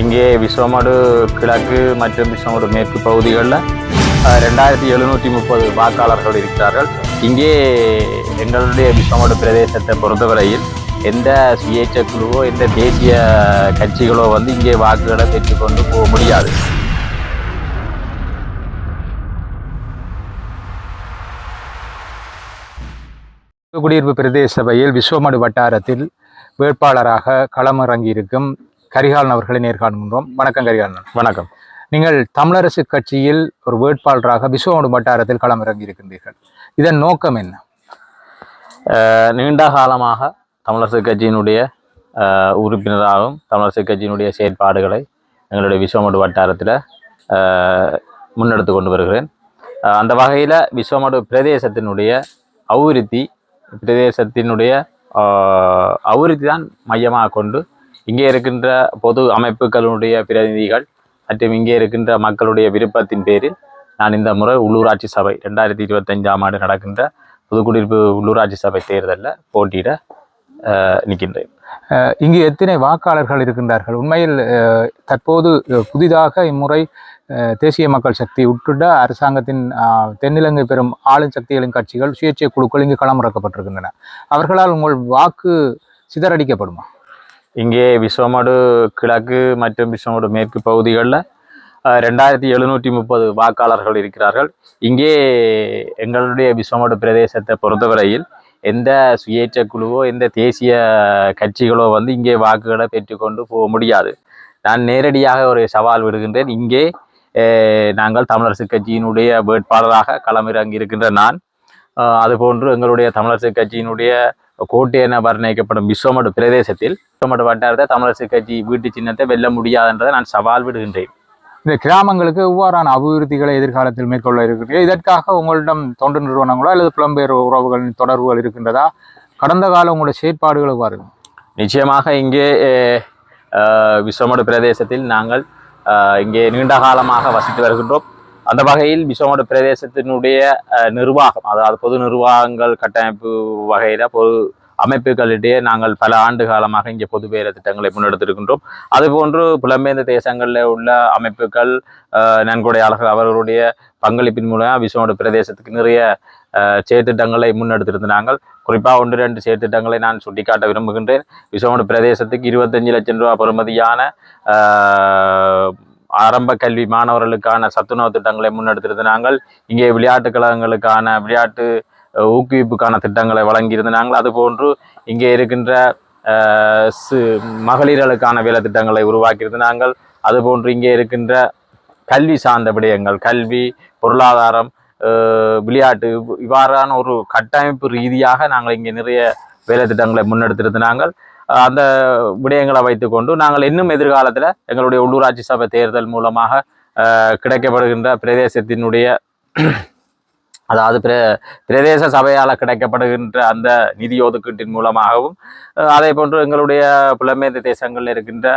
இங்கே விஸ்வமடு கிழக்கு மற்றும் விஸ்வமடு மேற்கு பகுதிகளில் ரெண்டாயிரத்தி எழுநூற்றி முப்பது வாக்காளர்கள் இருக்கிறார்கள். இங்கே எங்களுடைய விஸ்வமடு பிரதேசத்தை பொறுத்தவரையில் எந்த சுயேட்சை குழுவோ எந்த தேசிய கட்சிகளோ வந்து இங்கே வாக்குகளை பெற்றுக்கொண்டு போக முடியாது. குடியிருப்பு பிரதேச சபையில் விஸ்வமடு வட்டாரத்தில் வேட்பாளராக களமிறங்கியிருக்கும் கரிகாலன் அவர்களை நேர்காணுகின்றோம் வணக்கம் கரிகாலன். வணக்கம். நீங்கள் தமிழரசு கட்சியில் ஒரு வேட்பாளராக விஸ்வமடு வட்டாரத்தில் களமிறங்கியிருக்கின்றீர்கள். இதன் நோக்கம் என்ன? நீண்ட காலமாக தமிழரசு கட்சியினுடைய உறுப்பினராகவும் தமிழரசு கட்சியினுடைய செயற்பாடுகளை எங்களுடைய விஸ்வமடு வட்டாரத்தில் முன்னெடுத்து கொண்டு வருகிறேன். அந்த வகையில் விஸ்வமடு பிரதேசத்தினுடைய அபிவிருத்தி பிரதேசத்தினுடைய அஹ், அபிவிருத்தி தான் மையமாக கொண்டு இங்கே இருக்கின்ற பொது அமைப்புகளுடைய பிரதிநிதிகள் மற்றும் இங்கே இருக்கின்ற மக்களுடைய விருப்பத்தின் பேரில் நான் இந்த முறை உள்ளூராட்சி சபை ரெண்டாயிரத்தி இருபத்தஞ்சாம் ஆண்டு நடக்கின்ற புதுக்குடியிருப்பு உள்ளூராட்சி சபை தேர்தலில் போட்டியிட நிற்கின்றேன் இங்கு எத்தனை வாக்காளர்கள் இருக்கின்றார்கள்? உண்மையில் தற்போது புதிதாக இம்முறை தேசிய மக்கள் சக்தி உட்பட அரசாங்கத்தின் தென்னிலங்கை பெறும் ஆளும் சக்திகளின் கட்சிகள் சுயேட்சை குழுக்கள் இங்கு களமிறக்கப்பட்டிருக்கின்றன. அவர்களால் உங்கள் வாக்கு சிதறடிக்கப்படுமா? இங்கே விஸ்வமடு கிழக்கு மற்றும் விஸ்வமடு மேற்கு பகுதிகளில் ரெண்டாயிரத்தி எழுநூற்றி முப்பது வாக்காளர்கள் இருக்கிறார்கள். இங்கே எங்களுடைய விஸ்வமடு பிரதேசத்தை பொறுத்தவரையில் எந்த சுயேட்சை குழுவோ எந்த தேசிய கட்சிகளோ வந்து இங்கே வாக்குகளை பெற்றுக்கொண்டு போக முடியாது. நான் நேரடியாக ஒரு சவால் விடுகின்றேன். இங்கே நாங்கள் தமிழரசு கட்சியினுடைய வேட்பாளராக களமிறங்கி இருக்கின்ற நான் அதுபோன்று எங்களுடைய தமிழரசு கட்சியினுடைய கோட்டை என வர்ணிக்கப்படும் விஸ்வமடு பிரதேசத்தில் விஸ்வமடு வட்டாரத்தை தமிழரசு கட்சி வீட்டு சின்னத்தை வெல்ல முடியாதுன்றதை நான் சவால் விடுகின்றேன். இந்த கிராமங்களுக்கு எவ்வாறான அபிவிருத்திகளை எதிர்காலத்தில் மேற்கொள்ள இருக்கிறீர்கள் இதற்காக உங்களிடம் தொண்டு நிறுவனங்களோ அல்லது புலம்பெயர் உறவுகளின் தொடர்புகள் இருக்கின்றதா? கடந்த கால உங்களுடைய செயற்பாடுகள் எவ்வாறு நிச்சயமாக இங்கே விஸ்வமடு பிரதேசத்தில் நாங்கள் இங்கே நீண்ட காலமாக வசித்து வருகின்றோம். அந்த வகையில் விஸ்வமடு பிரதேசத்தினுடைய நிர்வாகம் அதாவது பொது நிர்வாகங்கள் கட்டமைப்பு வகையில் பொது அமைப்புகளிடையே நாங்கள் பல ஆண்டு காலமாக இங்கே பொது வேலை திட்டங்களை முன்னெடுத்திருக்கின்றோம். அதுபோன்று புலம்பெயர்ந்த தேசங்களில் உள்ள அமைப்புகள் நன்கொடையாளர்கள் அவர்களுடைய பங்களிப்பின் மூலம் விஸ்வமடு பிரதேசத்துக்கு நிறைய செயற்திட்டங்களை முன்னெடுத்திருந்தாங்க குறிப்பாக ஒன்று ரெண்டு செயற்திட்டங்களை நான் சுட்டிக்காட்ட விரும்புகின்றேன். விஸ்வமடு பிரதேசத்துக்கு இருபத்தஞ்சு லட்சம் ரூபா பெறுமதியான ஆரம்ப கல்வி மாணவர்களுக்கான சத்துணவு திட்டங்களை முன்னெடுத்திருந்தாங்கள் இங்கே விளையாட்டு கழகங்களுக்கான விளையாட்டு ஊக்குவிப்புக்கான திட்டங்களை வழங்கியிருந்தாங்கள் அதுபோன்று இங்கே இருக்கின்ற சு மகளிர்களுக்கான வேலை திட்டங்களை உருவாக்கியிருந்தாங்கள் அதுபோன்று இங்கே இருக்கின்ற கல்வி சார்ந்த விடயங்கள் கல்வி பொருளாதாரம் விளையாட்டு இவ்வாறான ஒரு கட்டமைப்பு ரீதியாக நாங்கள் இங்கே நிறைய வேலை திட்டங்களை முன்னெடுத்திருந்தாங்கள் அந்த விடயங்களை வைத்துக்கொண்டு நாங்கள் இன்னும் எதிர்காலத்தில் எங்களுடைய உள்ளூராட்சி சபை தேர்தல் மூலமாக கிடைக்கப்படுகின்ற பிரதேசத்தினுடைய அதாவது பிர பிரதேச சபையால் கிடைக்கப்படுகின்ற அந்த நிதி ஒதுக்கீட்டின் மூலமாகவும் அதே போன்று எங்களுடைய புலமே தேசங்களில் இருக்கின்ற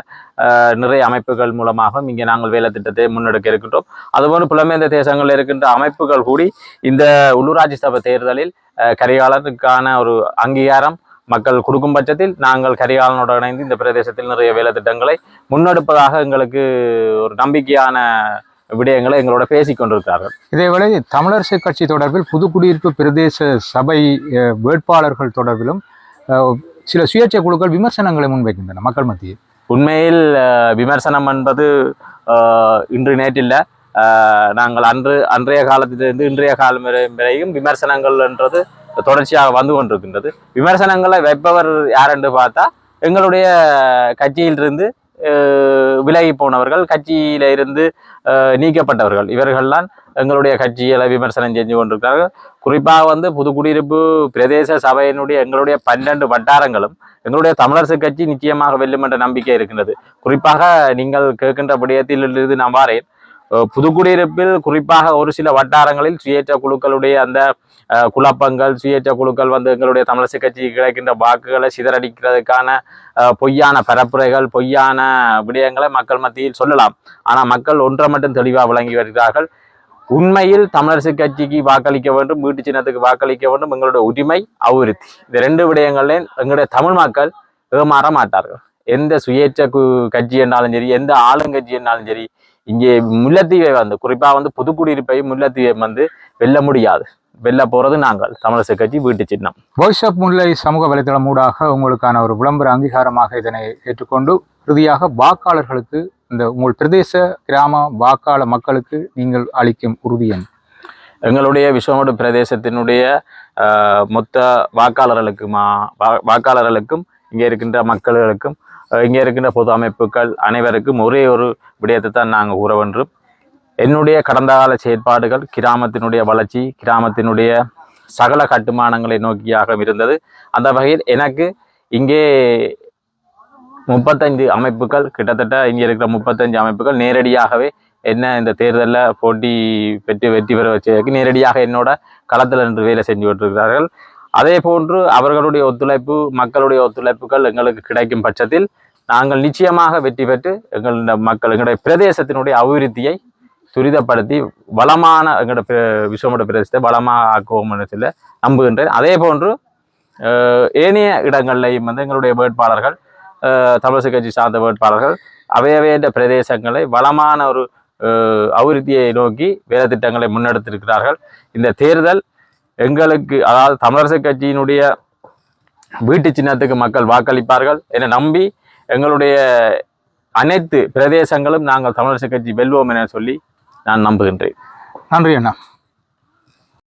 நிறைய அமைப்புகள் மூலமாகவும் இங்கே நாங்கள் வேலை திட்டத்தை முன்னெடுக்க இருக்கின்றோம். அதுபோன்று புலமேந்த தேசங்களில் இருக்கின்ற அமைப்புகள் கூடி இந்த உள்ளூராட்சி சபை தேர்தலில் கரிகாலத்துக்கான கரிகாலனுக்கான ஒரு அங்கீகாரம் மக்கள் கொடுக்கும் பட்சத்தில் நாங்கள் கரிகாலனோடு இணைந்து இந்த பிரதேசத்தில் நிறைய வேலை திட்டங்களை முன்னெடுப்பதாக எங்களுக்கு ஒரு நம்பிக்கையான விடயங்களை எங்களோட பேசிக் கொண்டிருக்கிறார்கள். இதேவேளை தமிழரசு கட்சி தொடர்பில் புதுக்குடியிருப்பு பிரதேச சபை வேட்பாளர்கள் தொடர்பிலும் சில சுயேட்சை குழுக்கள் விமர்சனங்களை முன்வைக்கின்றன மக்கள் மத்தியில். உண்மையில் விமர்சனம் என்பது இன்று நேற்றில்ல. நாங்கள் அன்று அன்றைய காலத்திலிருந்து இன்றைய காலம் வரை வரையும் விமர்சனங்கள் என்றது தொடர்ச்சியாக வந்து கொண்டிருக்கின்றது. விமர்சனங்களை வைப்பவர் யார் என்று பார்த்தா எங்களுடைய கட்சியிலிருந்து விலகி போனவர்கள் கட்சியில இருந்து அஹ், நீக்கப்பட்டவர்கள். இவர்கள்லாம் எங்களுடைய கட்சியில விமர்சனம் செஞ்சு கொண்டிருக்கிறார்கள். குறிப்பாக வந்து புதுக்குடியிருப்பு பிரதேச சபையினுடைய எங்களுடைய பன்னெண்டு வட்டாரங்களும் எங்களுடைய தமிழரசு கட்சி நிச்சயமாக வெல்லும் என்ற நம்பிக்கை இருக்கின்றது. குறிப்பாக நீங்கள் கேட்கின்ற விடயத்திலிருந்து நான் வாரேன். புதுக்குடியிருப்பில் குறிப்பாக ஒரு சில வட்டாரங்களில் சுயேற்ற குழுக்களுடைய அந்த குழப்பங்கள் சுயேட்சை குழுக்கள் வந்து எங்களுடைய தமிழரசு கட்சிக்கு கிடைக்கின்ற வாக்குகளை சிதறடிக்கிறதுக்கான பொய்யான பரப்புரைகள் பொய்யான விடயங்களை மக்கள் மத்தியில் சொல்லலாம். ஆனால் மக்கள் ஒன்றை மட்டும் தெளிவாக விளங்கி வருகிறார்கள். உண்மையில் தமிழரசு கட்சிக்கு வாக்களிக்க வேண்டும் வீட்டு சின்னத்துக்கு வாக்களிக்க வேண்டும் எங்களுடைய உரிமை அபிவிருத்தி. இந்த ரெண்டு விடயங்களையும் எங்களுடைய தமிழ் மக்கள் ஏமாற மாட்டார்கள். எந்த சுயேட்சை கு- கட்சி என்றாலும் சரி எந்த ஆளுங்கட்சி என்றாலும் சரி இங்கே முல்லத்தீவை வந்து குறிப்பாக வந்து புதுக்குடியிருப்பை முல்லத்தீவை வந்து வெல்ல முடியாது. வெல்ல போறது நாங்கள் தமிழரசு கட்சி வீட்டு சின்னம். வாய்ஸ் ஆஃப் முல்லை சமூக வலைதளம் ஊடாக உங்களுக்கான ஒரு விளம்பர அங்கீகாரமாக இதனை ஏற்றுக்கொண்டு இறுதியாக வாக்காளர்களுக்கு இந்த உங்கள் பிரதேச கிராம வாக்காளர் மக்களுக்கு நீங்கள் அளிக்கும் உறுதி என்ன எங்களுடைய விஸ்வமடு பிரதேசத்தினுடைய மொத்த வாக்காளர்களுக்குமா வா- வாக்காளர்களுக்கும் இங்கே இருக்கின்ற மக்களுக்கும் இங்கே இருக்கின்ற பொது அமைப்புகள் அனைவருக்கும் ஒரே ஒரு விடயத்தை தான் நாங்கள் கூற வேண்டும். என்னுடைய கடந்த கால செயற்பாடுகள் கிராமத்தினுடைய வளர்ச்சி கிராமத்தினுடைய சகல கட்டுமானங்களை நோக்கியாக இருந்தது. அந்த வகையில் எனக்கு இங்கே முப்பத்தஞ்சு அமைப்புகள் கிட்டத்தட்ட இங்கே இருக்கிற முப்பத்தஞ்சு அமைப்புகள் நேரடியாகவே என்ன இந்த தேர்தலில் போட்டி பெற்று வெற்றி பெற வச்சதுக்கு நேரடியாக என்னோட களத்தில் நின்று வேலை செஞ்சு கொண்டிருக்கிறார்கள். அதே போன்று அவர்களுடைய ஒத்துழைப்பு மக்களுடைய ஒத்துழைப்புகள் எங்களுக்கு கிடைக்கும் பட்சத்தில் நாங்கள் நிச்சயமாக வெற்றி பெற்று எங்களுடைய மக்கள் எங்களுடைய பிரதேசத்தினுடைய அபிவிருத்தியை துரிதப்படுத்தி வளமான எங்களோட பிர- விஸ்வமட பிரதேசத்தை வளமாக ஆக்குவோம்னு சொல்ல நம்புகின்றேன். அதே போன்று ஏனைய இடங்கள்லையும் வந்து எங்களுடைய வேட்பாளர்கள் அஹ், தமிழிசை கட்சி சார்ந்த வேட்பாளர்கள் அவையவையற்ற பிரதேசங்களை வளமான ஒரு அபிவிருத்தியை நோக்கி வேலை திட்டங்களை முன்னெடுத்திருக்கிறார்கள். இந்த தேர்தல் எங்களுக்கு அதாவது தமிழரசு கட்சியினுடைய வீட்டு சின்னத்துக்கு மக்கள் வாக்களிப்பார்கள் என நம்பி எங்களுடைய அனைத்து பிரதேசங்களும் நாங்கள் தமிழரசு கட்சி வெல்வோம் என சொல்லி நான் நம்புகின்றேன். நன்றி அண்ணா.